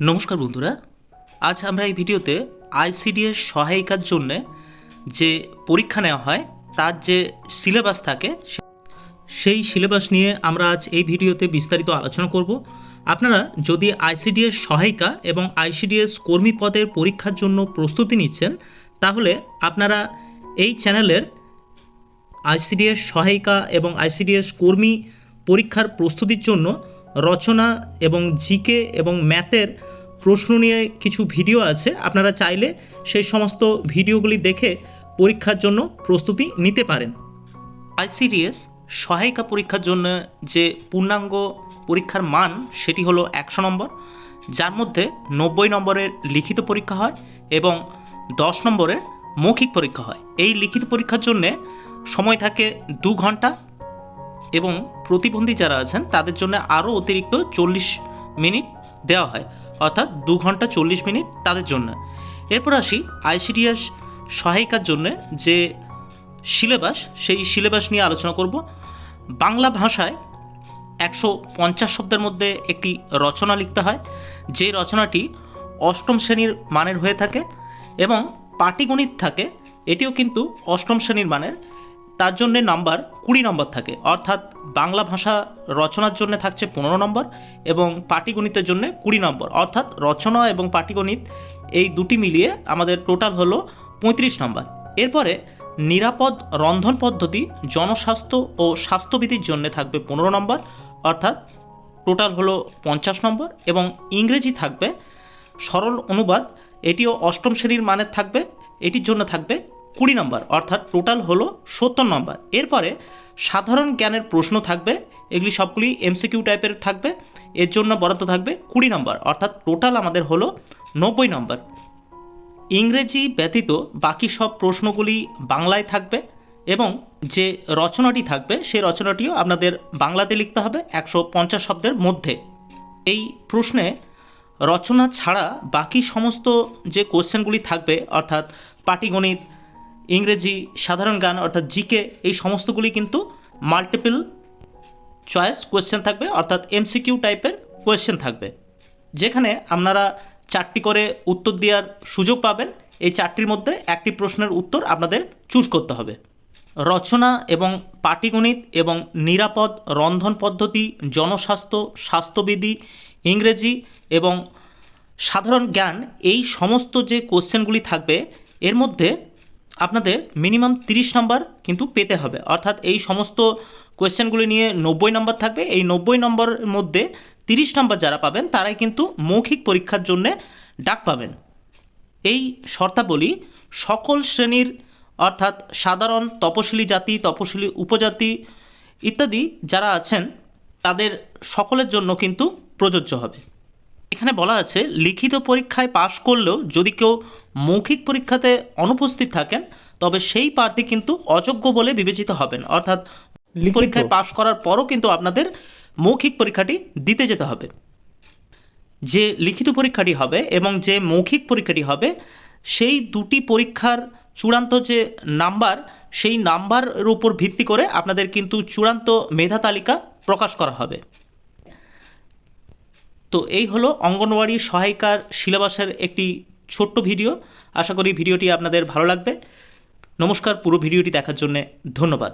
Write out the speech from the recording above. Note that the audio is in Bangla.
নমস্কার বন্ধুরা, আজ আমরা এই ভিডিওতে আইসিডিএস সহায়িকার জন্য যে পরীক্ষা নেওয়া হয়, তার যে সিলেবাস থাকে, সেই সিলেবাস নিয়ে আমরা আজ এই ভিডিওতে বিস্তারিত আলোচনা করব। আপনারা যদি আইসিডিএস সহায়িকা এবং আইসিডিএস কর্মী পদের পরীক্ষার জন্য প্রস্তুতি নিচ্ছেন, তাহলে আপনারা এই চ্যানেলের আইসিডিএস সহায়িকা এবং আইসিডিএস কর্মী পরীক্ষার প্রস্তুতির জন্য রচনা এবং জিকে এবং ম্যাথের প্রশ্ন নিয়ে কিছু ভিডিও আছে। আপনারা চাইলে সেই সমস্ত ভিডিওগুলি দেখে পরীক্ষার জন্য প্রস্তুতি নিতে পারেন। আইসিডিএস সহায়িকা পরীক্ষার জন্য যে পূর্ণাঙ্গ পরীক্ষার মান, সেটি হলো একশো নম্বর। যার মধ্যে নব্বই নম্বরের লিখিত পরীক্ষা হয় এবং দশ নম্বরের মৌখিক পরীক্ষা হয়। এই লিখিত পরীক্ষার জন্যে সময় থাকে দু ঘণ্টা। এবং প্রতিবন্ধী যারা আছেন, তাদের জন্য আরও অতিরিক্ত চল্লিশ মিনিট দেওয়া হয়। অর্থাৎ দু ঘণ্টা চল্লিশ মিনিট তাদের জন্য। এরপর আসি আইসিডিএস সহায়িকার জন্য যে সিলেবাস, সেই সিলেবাস নিয়ে আলোচনা করব। বাংলা ভাষায় একশো পঞ্চাশ শব্দের মধ্যে একটি রচনা লিখতে হয়। যে রচনাটি অষ্টম শ্রেণির মানের হয়ে থাকে এবং পাটিগণিত থাকে, এটিও কিন্তু অষ্টম শ্রেণির মানের। তার জন্যে নাম্বার কুড়ি নম্বর থাকে। অর্থাৎ বাংলা ভাষা রচনার জন্য থাকছে পনেরো নম্বর এবং পাটিগণিতের জন্য কুড়ি নম্বর। অর্থাৎ রচনা এবং পাটিগণিত এই দুটি মিলিয়ে আমাদের টোটাল হলো পঁয়ত্রিশ নম্বর। এরপরে নিরাপদ রন্ধন পদ্ধতি জনস্বাস্থ্য ও স্বাস্থ্যবিধির জন্য থাকবে পনেরো নম্বর। অর্থাৎ টোটাল হলো পঞ্চাশ নম্বর এবং ইংরেজি থাকবে সরল অনুবাদ। এটিও অষ্টম শ্রেণির মানের থাকবে। এটির জন্য থাকবে কুড়ি নম্বর, অর্থাৎ টোটাল হলো সত্তর নম্বর। এরপরে সাধারণ জ্ঞানের প্রশ্ন থাকবে, এগুলি সবগুলি এমসিকিউ টাইপের থাকবে, এর জন্য বরাদ্দ থাকবে কুড়ি নম্বর, অর্থাৎ টোটাল আমাদের হলো নব্বই নম্বর। ইংরেজি ব্যতীত বাকি সব প্রশ্নগুলি বাংলায় থাকবে এবং যে রচনাটি থাকবে, সেই রচনাটিও আপনাদের বাংলাতে লিখতে হবে একশো পঞ্চাশ শব্দের মধ্যে। এই প্রশ্নে রচনা ছাড়া বাকি সমস্ত যে কোশ্চেনগুলি থাকবে, অর্থাৎ পাটিগণিত ইংরেজি সাধারণ জ্ঞান অর্থাৎ জিকে এই সমস্তগুলি কিন্তু মাল্টিপল চয়েস কোয়েশ্চেন থাকবে, অর্থাৎ এমসিকিউ টাইপের কোয়েশ্চেন থাকবে। যেখানে আপনারা চারটি করে উত্তর দেওয়ার সুযোগ পাবেন। এই চারটির মধ্যে একটি প্রশ্নের উত্তর আপনাদের চুজ করতে হবে। রচনা এবং পাটিগণিত এবং নিরাপদ রন্ধন পদ্ধতি, জনস্বাস্থ্য, স্বাস্থ্যবিধি, ইংরেজি এবং সাধারণ জ্ঞান, এই সমস্ত যে কোশ্চেনগুলি থাকবে, এর মধ্যে আপনাদের মিনিমাম তিরিশ নম্বর কিন্তু পেতে হবে। অর্থাৎ এই সমস্ত কোয়েশ্চেনগুলি নিয়ে নব্বই নম্বর থাকবে। এই নব্বই নম্বরের মধ্যে তিরিশ নম্বর যারা পাবেন, তারাই কিন্তু মৌখিক পরীক্ষার জন্যে ডাক পাবেন। এই শর্তাবলী সকল শ্রেণির, অর্থাৎ সাধারণ তপশিলি জাতি, তপশিলি উপজাতি ইত্যাদি যারা আছেন, তাদের সকলের জন্য কিন্তু প্রযোজ্য হবে। এখানে বলা আছে লিখিত পরীক্ষায় পাশ করলেও যদি কেউ মৌখিক পরীক্ষাতে অনুপস্থিত থাকেন তবে সেই প্রার্থী কিন্তু অযোগ্য বলে বিবেচিত হবেন। অর্থাৎ পরীক্ষায় পাশ করার পরও কিন্তু আপনাদের মৌখিক পরীক্ষাটি দিতে যেতে হবে। যে লিখিত পরীক্ষাটি হবে এবং যে মৌখিক পরীক্ষাটি হবে সেই দুটি পরীক্ষার চূড়ান্ত যে নাম্বার সেই নাম্বারের উপর ভিত্তি করে আপনাদের কিন্তু চূড়ান্ত মেধা তালিকা প্রকাশ করা হবে। তো এই হলো অঙ্গনওয়াড়ি সহায়িকার সিলেবাসের একটি ছোট্ট ভিডিও। আশা করি ভিডিওটি আপনাদের ভালো লাগবে। নমস্কার, পুরো ভিডিওটি দেখার জন্য ধন্যবাদ।